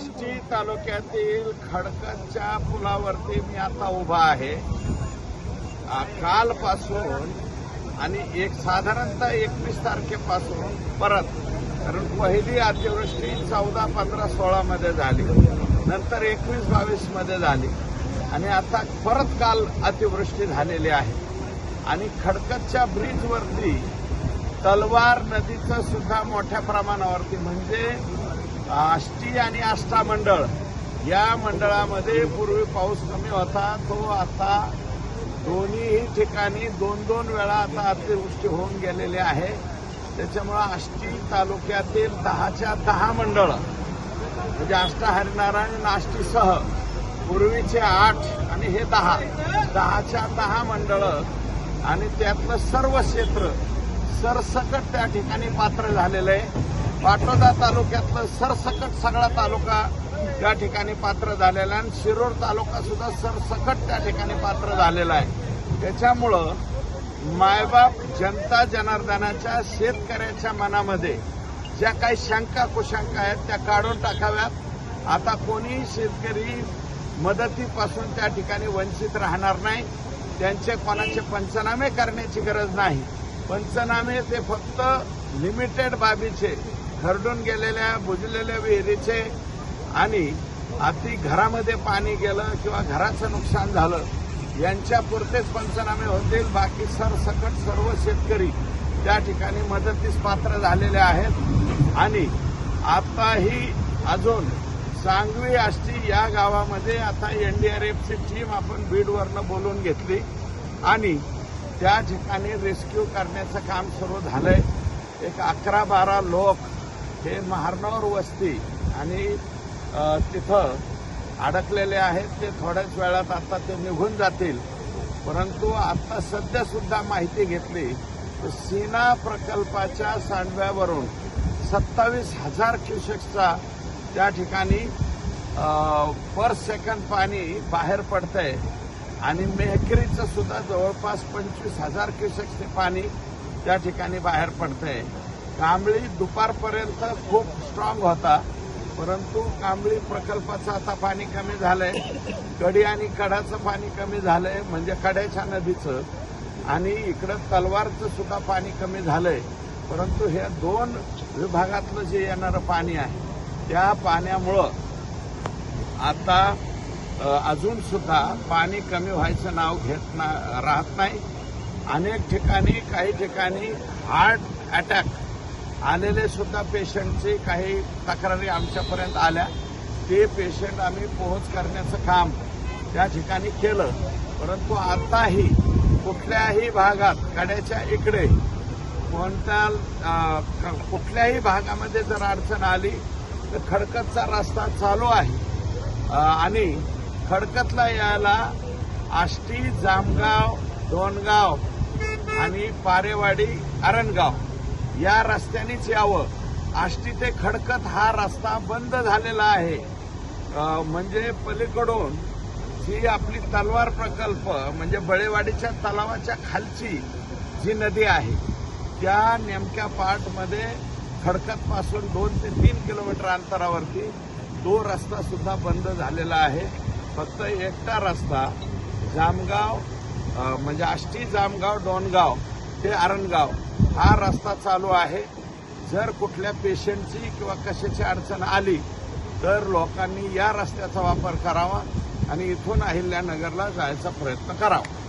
आष्टी तालुक्यातील खडकच्या पुलावरती मी आता उभा आहे. कालपासून आणि एक साधारणतः एकवीस तारखेपासून परत कारण पहिली अतिवृष्टी चौदा पंधरा सोळामध्ये झाली. नंतर एकवीस बावीसमध्ये झाली. आणि आता परत काल अतिवृष्टी झालेली आहे. आणि खडकतच्या ब्रिजवरती तलवार नदीचं सुद्धा मोठ्या प्रमाणावरती म्हणजे आष्टी आणि आष्टा मंडळ या मंडळामध्ये पूर्वी पाऊस कमी होता तो आता दोन्हीही ठिकाणी दोन दोन वेळा आता अतिवृष्टी होऊन गेलेली आहे. त्याच्यामुळं आष्टी तालुक्यातील दहाच्या दहा मंडळ म्हणजे आष्टा हरिनारायण नाष्टीसह आष्टीसह पूर्वीचे आठ आणि हे दहा दहाच्या दहा मंडळ आणि त्यातलं सर्व क्षेत्र सरसकट त्या ठिकाणी पात्र झालेलं आहे. पाटोदा तालुक्यातलं सरसकट सगळा तालुका त्या ठिकाणी पात्र झालेला आहे. आणि शिरोर तालुका सुद्धा सरसकट त्या ठिकाणी पात्र झालेला आहे. त्याच्यामुळं मायबाप जनता जनार्दनाच्या शेतकऱ्याच्या मनामध्ये ज्या काही शंका कुशंका आहेत त्या काढून टाकाव्यात. आता कोणी शेतकरी मदतीपासून त्या ठिकाणी वंचित राहणार नाही. त्यांचे कोणाचे पंचनामे करण्याची गरज नाही. पंचनामे ते फक्त लिमिटेड बाबीचे. खरडून गेलेल्या बुजलेल्या विहिरीचे आणि अति घरामध्ये पाणी गेलं किंवा घराचं नुकसान झालं यांच्या पुरतेच पंचनामे होतील. बाकी सरसकट सर्व शेतकरी त्या ठिकाणी मदतीस पात्र झालेले आहेत. आणि आताही अजून सांगवी आष्टी या गावामध्ये आता एनडीआरएफची टीम आपण बीडवरनं बोलून घेतली. आणि त्या ठिकाणी रेस्क्यू करण्याचं काम सुरू झालंय. एक अकरा बारा लोक हे महारनौर वस्ती आणि तिथं अडकलेले आहेत. ते थोड्याच वेळात आता ते निघून जातील. परंतु आता सध्या सुद्धा माहिती घेतली तर सीना प्रकल्पाच्या सांडव्यावरून सत्तावीस हजार क्युसेक्सचा त्या ठिकाणी पर सेकंड पाणी बाहेर पडतंय. आणि मेहकरीचं सुद्धा जवळपास पंचवीस हजार क्युसेक्सचे पाणी त्या ठिकाणी बाहेर पडतंय. कांबळी दुपारपर्यंत खूप स्ट्रॉंग होता. परंतु कांबळी प्रकल्पाचं आता पाणी कमी झालंय. कडी आणि कडाचं पाणी कमी झालंय म्हणजे कड्याच्या नदीचं. आणि इकडं तलवारचं सुद्धा पाणी कमी झालंय. परंतु हे दोन विभागातलं जे येणारं पाणी आहे त्या पाण्यामुळं आता अजून सुद्धा पाणी कमी व्हायचं नाव घेत ना राहत नाही. अनेक ठिकाणी काही ठिकाणी हार्ट अटॅक आलेले सुद्धा पेशंटचे काही तक्रारी आमच्यापर्यंत आल्या. ते पेशंट आम्ही पोहोच करण्याचं काम त्या ठिकाणी केलं. परंतु आताही कुठल्याही भागात कड्याच्या इकडे कोणत्या कुठल्याही भागामध्ये जर अडचण आली तर खडकतचा रस्ता चालू आहे. आणि खडकतला यायला आष्टी जामगाव दोनगाव आणि पारेवाडी अरणगाव या रस्त्यानेच यावं. आष्टी ते खडकत हा रस्ता बंद झालेला आहे. म्हणजे पलीकडून जी आपली तलवार प्रकल्प म्हणजे बळेवाडीच्या तलावाच्या खालची जी नदी आहे त्या नेमक्या पार्टमध्ये खडकतपासून दोन ते तीन किलोमीटर अंतरावरती तो रस्ता सुद्धा बंद झालेला आहे. फक्त एकटा रस्ता जामगाव म्हणजे आष्टी जामगाव डोनगाव ते आरणगाव. हा रस्ता चालू आहे. जर कुठल्या पेशंटची किंवा कशाची अडचण आली तर लोकांनी या रस्त्याचा वापर करावा आणि इथून अहिल्यानगरला जायचा प्रयत्न करावा.